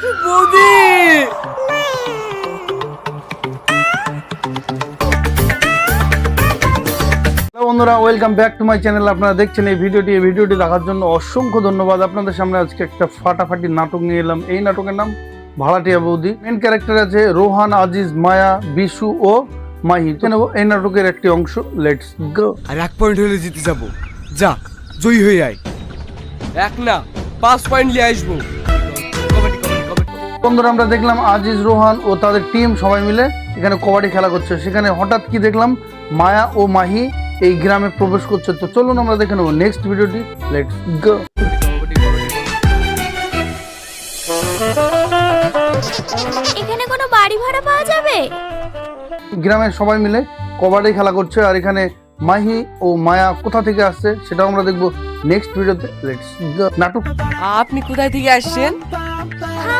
বৌদি বন্ধুরা welcome back to my channel আপনারা দেখছেন এই ভিডিওটি। এই ভিডিওটি দেখার জন্য অসংখ্য ধন্যবাদ। আপনাদের সামনে আজকে একটা ফাটাফাটি নাটক নিয়ে এলাম। এই নাটকের নাম ভাড়াটিয়া বৌদি। মেন ক্যারেক্টার আছে রোহান আজিজ মায়া বিশু ও মাহি নেব এই নাটকের একটি অংশ। লেটস গো আর এক পয়েন্ট হলে জিতে যাব। যা জয়ী হয়ে আয়। এক না পাঁচ পয়েন্ট নিয়ে আসব। বন্ধুরা আমরা দেখলাম আজিজ রোহান ও তাদের টিম সবাই মিলে এখানে কবাডি খেলা করছে। সেখানে হঠাৎ কি দেখলাম? মায়া ও মাহি এই গ্রামে প্রবেশ করছে। তো চলুন আমরা দেখে নেব। নেক্সট ভিডিওটি লেটস গো এখানে কোনো বাড়ি ভাড়া পাওয়া যাবে? গ্রামের সবাই মিলে কবাডি খেলা করছে আর এখানে মাহি ও মায়া কোথা থেকে আসছে সেটাও আমরা দেখব। নেক্সট ভিডিওতে লেটস নাটক আপনি কোথায় থেকে আসছেন?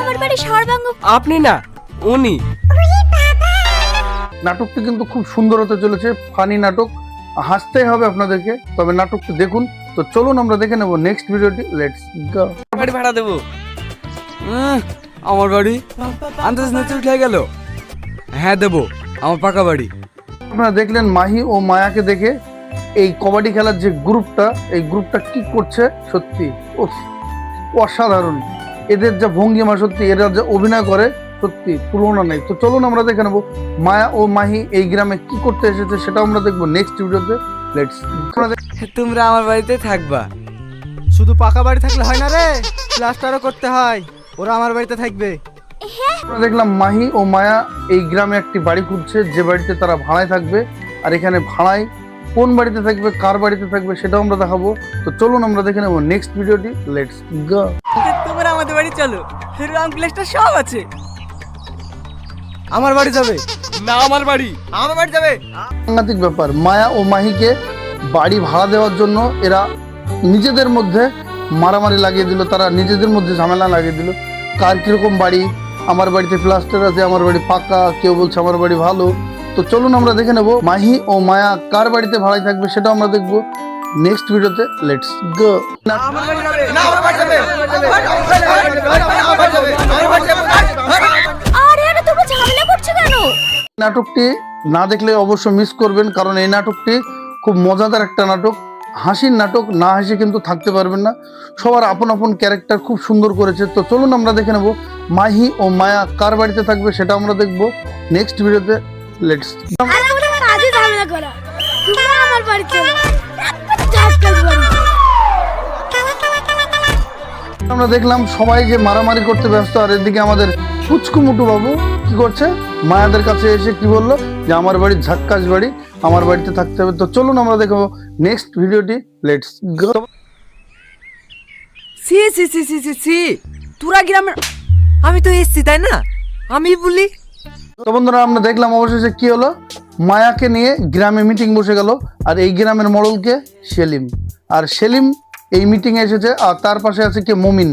আমার বাড়ি সর্বাঙ্গ আপনি না উনি। নাটকটি কিন্তু খুব সুন্দর হতে চলেছে ফানি নাটক। হাসতেই হবে আপনাদেরকে তবে নাটকটি দেখুন। তো চলুন আমরা দেখে নেব নেক্সট ভিডিওটি। লেটস গো বাড়ি ভাড়া দেবো। আমার বাড়ি আন্দাজ নাচে উঠে গেল। হ্যাঁ দেবো আমার পাকা বাড়ি। আপনারা দেখলেন মাহি ও মায়াকে দেখে এই কবাডি খেলার যে গ্রুপটা এই গ্রুপটা কি করছে? সত্যি উফ, অসাধারণ। এদের যা ভঙ্গিমা সত্যি এরা যা অভিনয় করে সত্যি তুলনা নেই। তো চলুন আমরা দেখে নেব মায়া ও মাহি এই গ্রামে কি করতে এসেছে সেটাও আমরা দেখব নেক্সট ভিডিওতে লেটস তোমরা আমার বাড়িতে থাকবা। শুধু পাকা বাড়ি থাকলে হয় না রে প্লাস্টারও করতে হয় ওরা আমার বাড়িতে থাকবে। আমরা দেখলাম মাহি ও মায়া এই গ্রামে একটি বাড়ি খুঁজছে যে বাড়িতে তারা ভাড়ায় থাকবে আর এখানে ভাড়ায় কোন বাড়িতে থাকবে কার বাড়িতে থাকবে সেটাও আমরা দেখাবো। তো চলুন আমরা দেখে নেব নেক্সট ভিডিওটি লেটস গো আমাদের বাড়ি চলো। রং প্লেসটা সব আছে। আমার বাড়ি যাবে। না আমার বাড়ি। আমার বাড়ি যাবে। সাংঘাতিক ব্যাপার মায়া ও মাহিকে বাড়ি ভাড়া দেওয়ার জন্য এরা নিজেদের মধ্যে মারামারি লাগিয়ে দিল তারা নিজেদের মধ্যে ঝামেলা লাগিয়ে দিল। কার কীরকম বাড়ি? আমার বাড়িতে প্লাস্টার আছে আমার বাড়ি পাকা কেউ বলছে আমার বাড়ি ভালো। তো চলুন আমরা দেখে নেব মাহি ও মায়া কার বাড়িতে ভাড়ায় থাকবে সেটাও আমরা দেখব। নেক্সট ভিডিওতে লেটস গো আমার বাড়ি যাবে না আমার বাড়ি যাবে আরে আরে তুমি ঝামেলা করছ কেন? নাটকটি না দেখলে অবশ্য মিস করবেন কারণ এই নাটকটি খুব মজাদার একটা নাটক। হাসির নাটক না হাসি কিন্তু থাকতে পারবেন না। সবার আপন আপন ক্যারেক্টার খুব সুন্দর করেছে। তো চলুন আমরা দেখে নেব মাহি ও মায়া কার বাড়িতে থাকবে সেটা আমরা দেখব। নেক্সট ভিডিওতে লেটস আমরা কাজে আমরা দেখলাম সবাই যে মারামারি করতে ব্যস্ত আর এদিকে আমাদের পুচকুমুটু বাবু কি করছে? মায়াদের কাছে এসে কি বলল? যে আমার বাড়ি ঝাক্কাস বাড়ি আমার বাড়িতে থাকতে হবে। তো চলুন আমরা দেখব নেক্সট ভিডিওটি লেটস গো সি সি সি সি সি সি তোরা গ্রামের আমি তো এসছি তাই না? আমি বলি তো বন্ধুরা আমরা দেখলাম অবশেষে কি হলো? মায়াকে নিয়ে গ্রামে মিটিং বসে গেল আর এই গ্রামের মডলকে সেলিম। আর সেলিম এই মিটিংয়ে এসেছে আর তার পাশে আছে কি? মমিন।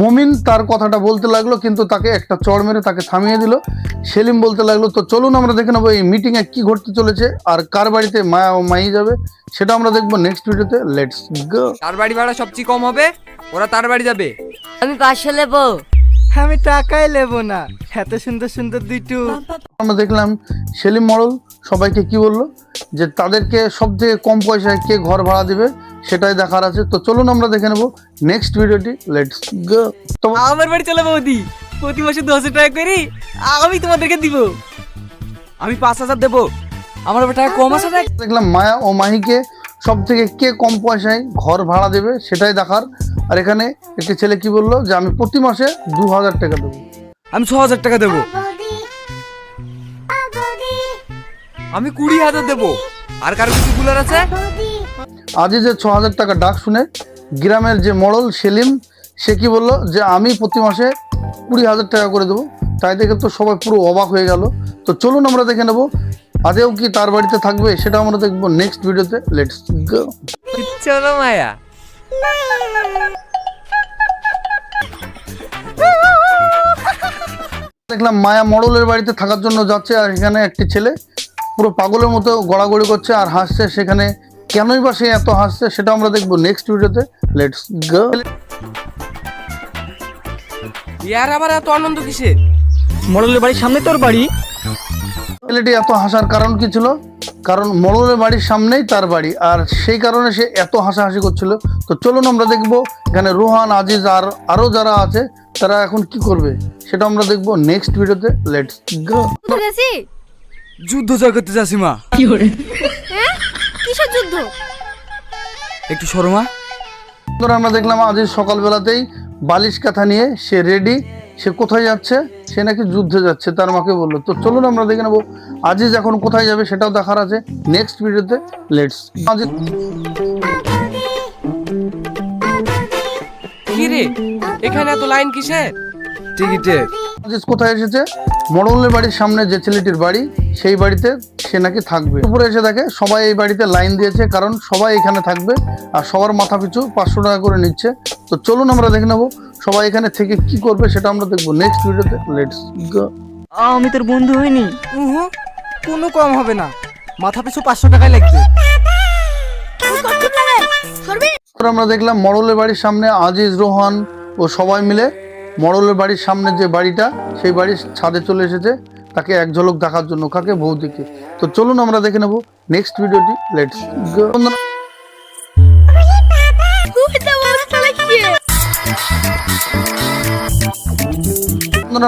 মমিন তার কথাটা বলতে লাগল কিন্তু তাকে একটা চড় মেরে তাকে থামিয়ে দিল। সেলিম বলতে লাগল তো চলুন আমরা দেখে নেব এই মিটিংয়ে কি ঘটতে চলেছে আর কার বাড়িতে মায়া ও মাই যাবে সেটা আমরা দেখব নেক্সট ভিডিওতে লেটস গো তার বাড়ি ভাড়া সবচেয়ে কম হবে? ওরা তার বাড়ি যাবে। আমি পাশে নেব আমি টাকাই নেব না। এত সুন্দর সুন্দর দুইটু। আমরা দেখলাম সেলিম মডল সবাইকে কি বলল? যে তাদেরকে সব থেকে কম পয়সায় কে ঘর ভাড়া দিবে সেটাই দেখার আছে। তো চলুন আমরা দেখে নেব নেক্সট ভিডিওটি লেটস গো তো আমার বাড়ি চলে বৌদি। প্রতি মাসে দশ হাজার টাকা করি আমি তোমাদেরকে দিব। আমি পাঁচ হাজার দেবো। আমার টাকা কম আছে দেখলাম মায়া ও মাহিকে সব থেকে কে কম পয়সায় ঘর ভাড়া দেবে সেটাই দেখার আর এখানে একটি ছেলে কি বলল যে আমি প্রতি মাসে দু হাজার টাকা দেবো। আমি ছ হাজার টাকা দেবো। আমি কুড়ি হাজার দেবো। আর কারও কিছু কুলার আছে? আজই যে ছ হাজার টাকা ডাক শুনে গ্রামের যে মডল সেলিম সে কি বলল যে আমি প্রতি মাসে কুড়ি হাজার টাকা করে দেবো। তাই দেখে তো সবাই পুরো অবাক হয়ে গেল। তো চলুন আমরা দেখে নেব আদেও কি তার বাড়িতে থাকবে সেটা আমরা দেখব নেক্সট ভিডিওতে লেটস গো চলো মায়া। দেখলাম মায়া মডলের বাড়িতে থাকার জন্য যাচ্ছে আর এখানে একটি ছেলে। পুরো পাগলের মতো গড়াগড়ি করছে আর হাসছে সেখানে। কেনই বা সে এত হাসছে সেটা আমরা দেখব নেক্সট ভিডিওতে লেটস গো ইয়ার আবার এত আনন্দ কিসে মডেলের বাড়ির সামনে তোর বাড়ি। ছেলেটি এত হাসার কারণ কি ছিল? কারণ মরলের বাড়ির সামনেই তার বাড়ি আর সেই কারণে সে এত হাসাহাসি করছিল। তো চলুন আমরা দেখব এখানে রোহান আজিজ আর আরও যারা আছে তারা এখন কি করবে সেটা আমরা দেখব নেক্সট ভিডিওতে। লেটস গো যুদ্ধ জয় করতে যাচ্ছি মা। হ্যাঁ? কিসের যুদ্ধ? একটু সরমা ধরো আমরা দেখলাম আজিজ সকালবেলাতেই বালিশ কাঁথা নিয়ে সে রেডি সে কোথায় যাচ্ছে? সে নাকি যুদ্ধে যাচ্ছে তার মাকে বলল। তো চলুন আমরা দেখে নেব। আজিজ এখন কোথায় যাবে সেটাও দেখার আছে। নেক্সট ভিডিওতে লেটস আজিজ। কি এখানে এত লাইন কিসে টিকিটের আজিজ কোথায় এসেছে? মডলের বাড়ির সামনে যে ছেলেটির বাড়ি সেই বাড়িতে সে নাকি থাকবে। উপরে এসে দেখে সবাই এই বাড়িতে লাইন দিয়েছে কারণ সবাই এখানে থাকবে আর সবার মাথা পিছু পাঁচশো টাকা করে নিচ্ছে। তো চলুন আমরা দেখে নেব সবাই এখানে থেকে কি করবে সেটা আমরা দেখব নেক্সট ভিডিওতে। লেটস গো আমি তোর বন্ধু হইনি। উহু কোনো কম হবে না। মাথা পিছু পাঁচশো টাকায় লাগবে। কত লাগে সরবি তারপর আমরা দেখলাম মডলের বাড়ির সামনে আজিজ রোহান ও সবাই মিলে মডলের বাড়ির সামনে যে বাড়িটা সেই বাড়ির ছাদে চলে এসেছে। তাকে এক ঝলক দেখার জন্য কাকে বৌদিকে তো চলুন আমরা দেখে নেব নেক্সট ভিডিওটি। লেটস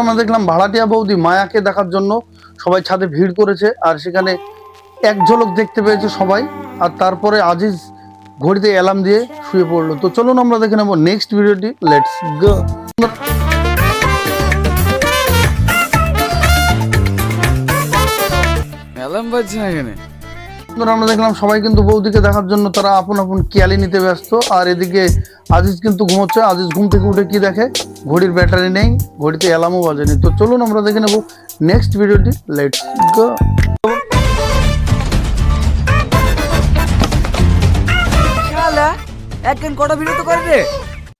আমরা দেখলাম ভাড়াটিয়া বৌদি মায়াকে দেখার জন্য সবাই ছাদে ভিড় করেছে আর সেখানে এক ঝলক দেখতে পেয়েছে সবাই। আর তারপরে আজিজ ঘড়িতে অ্যালার্ম দিয়ে শুয়ে পড়ল। তো চলুন আমরা দেখে নেব নেক্সট ভিডিওটি। লেটস গো বাজছে না এখানে? বন্ধুরা, আমরা দেখলাম সবাই কিন্তু বৌদিকে দেখার জন্য তারা আপন আপন কেয়ালি নিতে ব্যস্ত। আর এদিকে আজিজ কিন্তু ঘুমোচ্ছে। আজিজ ঘুম থেকে উঠে কি দেখে? ঘড়ির ব্যাটারি নেই ঘড়িতে অ্যালার্মও বাজেনি। তো চলুন আমরা দেখে নেব নেক্সট ভিডিওটি লেটস গো একদিন কটা রে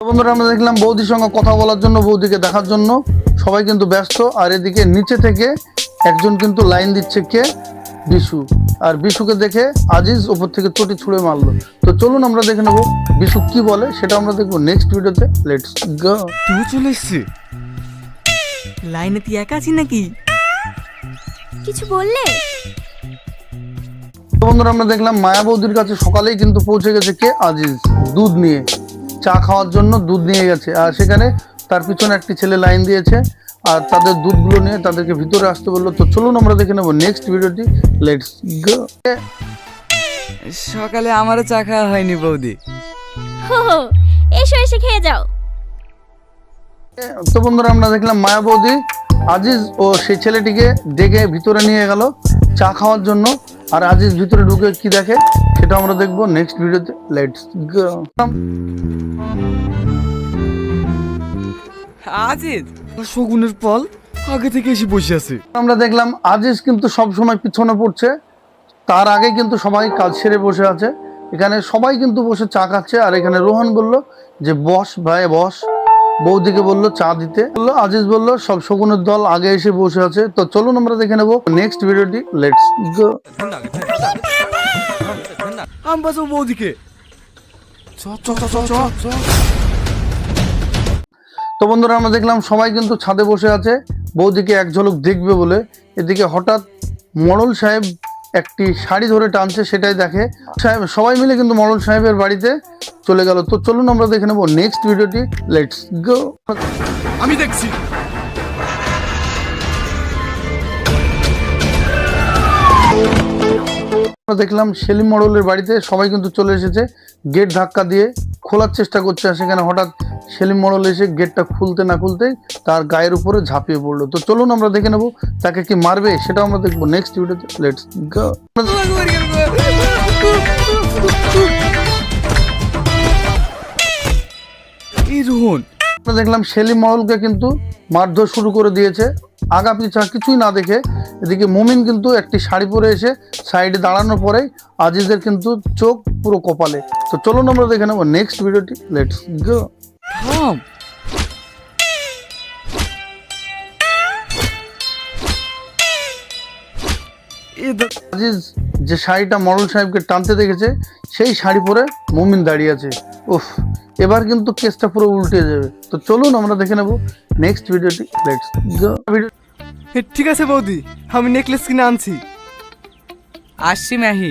বন্ধুরা আমরা দেখলাম বৌদির সঙ্গে কথা বলার জন্য বৌদিকে দেখার জন্য। সবাই কিন্তু ব্যস্ত। আর এদিকে নিচে থেকে একজন কিন্তু লাইন দিচ্ছে কে? বিশু। আর বিশুকে দেখে আজিজ ওপর থেকে চটি ছুঁড়ে মারলো। তো চলুন আমরা দেখে নেব বিশু কি বলে সেটা আমরা দেখব নেক্সট ভিডিওতে লেটস গো তুই চলে এসছি লাইনে তুই একা আছিস নাকি? কিছু বললে? তো বন্ধুরা আমরা দেখলাম মায়া বৌদির কাছে সকালেই কিন্তু পৌঁছে গেছে কে? আজিজ। দুধ নিয়ে। চা খাওয়ার জন্য দুধ নিয়ে গেছে। আর সেখানে তার পিছনে একটি ছেলে লাইন দিয়েছে। আর তাদের দুধগুলো নিয়ে তাদেরকে ভিতরে আসতে বলল। তো চলুন আমরা দেখে নেব নেক্সট ভিডিওটি লেটস গো সকালে আমারও চা খাওয়া হয়নি বৌদি। হো হো এসো এসে খেয়ে যাও। তো বন্ধুরা আমরা দেখলাম মায়া বৌদি আজিজ ও সেই ছেলেটিকে ডেকে ভিতরে নিয়ে গেল চা খাওয়ার জন্য। আর আজিজ ভিতরে ঢুকে কি দেখে সেটা আমরা দেখব নেক্সট ভিডিওতে লেটস গো আজিজ। শগুনের ফল আগে থেকে এসে বসে আছে। আমরা দেখলাম আজিজ কিন্তু সব সময় পিছনে পড়ছে। তার আগে কিন্তু সবাই কাজ সেরে বসে আছে। এখানে সবাই কিন্তু বসে চা খাচ্ছে। আর এখানে রোহন বলল যে বস ভাই বস। বৌদিকে বলল চা দিতে। বলল আজিজ বলল সব শগুনের দল আগে এসে বসে আছে। তো চলুন আমরা দেখে নেব নেক্সট ভিডিওটি লেটস গো আম বৌদিকে। চ চ চ চ চ। তো বন্ধুরা, আমরা দেখলাম সবাই কিন্তু ছাদে বসে আছে। বৌদিকে এক ঝলক দেখবে বলে। এদিকে হঠাৎ মরল সাহেব একটি শাড়ি ধরে টানছে, সেটাই দেখে। সাহেব, সবাই মিলে কিন্তু মরল সাহেবের বাড়িতে চলে গেল। তো চলুন আমরা দেখে নেব নেক্সট ভিডিওটি। লেটস গো আমি দেখছি। আমরা দেখলাম সেলিম মডলের বাড়িতে সবাই কিন্তু চলে এসেছে। গেট ধাক্কা দিয়ে খোলার চেষ্টা করছে সেখানে হঠাৎ সেলিম মডল এসে গেটটা খুলতে না খুলতেই তার গায়ের উপরে ঝাঁপিয়ে পড়ল। তো চলুন আমরা দেখে নেব তাকে কি মারবে, সেটাও আমরা দেখব নেক্সট ভিডিওতে লেটস এই রোহন দেখলাম সেলিম মহলকে কিন্তু মারধর শুরু করে দিয়েছে। আগা পিছা কিছুই না দেখে এদিকে মুমিন কিন্তু একটি শাড়ি পরে এসে সাইডে দাঁড়ানোর পরে আজিজের কিন্তু চোখ পুরো কপালে। তো চলুন আমরা দেখে নেব নেক্সট ভিডিওটি লেটস গো আজিজ যে শাড়িটা মরল সাহেবকে টানতে দেখেছে সেই শাড়ি পরে মুমিন দাঁড়িয়ে আছে। উফ এবার কিন্তু কেসটা পুরো উল্টে যাবে। তো চলুন আমরা দেখে নেব নেক্সট ভিডিওটি লেটস ভিডিও ঠিক আছে বৌদি আমি নেকলেস কিনে আনছি। আসছি মাহি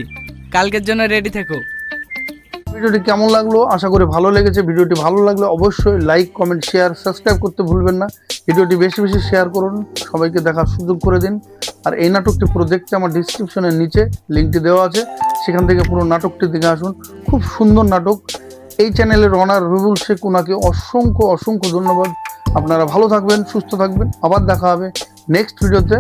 কালকের জন্য রেডি থেকো। ভিডিওটি কেমন লাগল? আশা করি ভালো লেগেছে। ভিডিওটি ভালো লাগলে অবশ্যই লাইক কমেন্ট শেয়ার সাবস্ক্রাইব করতে ভুলবেন না। ভিডিওটি বেশি বেশি শেয়ার করুন। সবাইকে দেখার সুযোগ করে দিন। আর এই নাটকটি পুরো দেখতে আমার ডিসক্রিপশনের নিচে লিঙ্কটি দেওয়া আছে। সেখান থেকে পুরো নাটকটি দেখে আসুন। খুব সুন্দর নাটক। এই চ্যানেলের অনার রুবুল শেখ ওনাকে অসংখ্য অসংখ্য ধন্যবাদ। আপনারা ভালো থাকবেন, সুস্থ থাকবেন। আবার দেখা হবে নেক্সট ভিডিওতে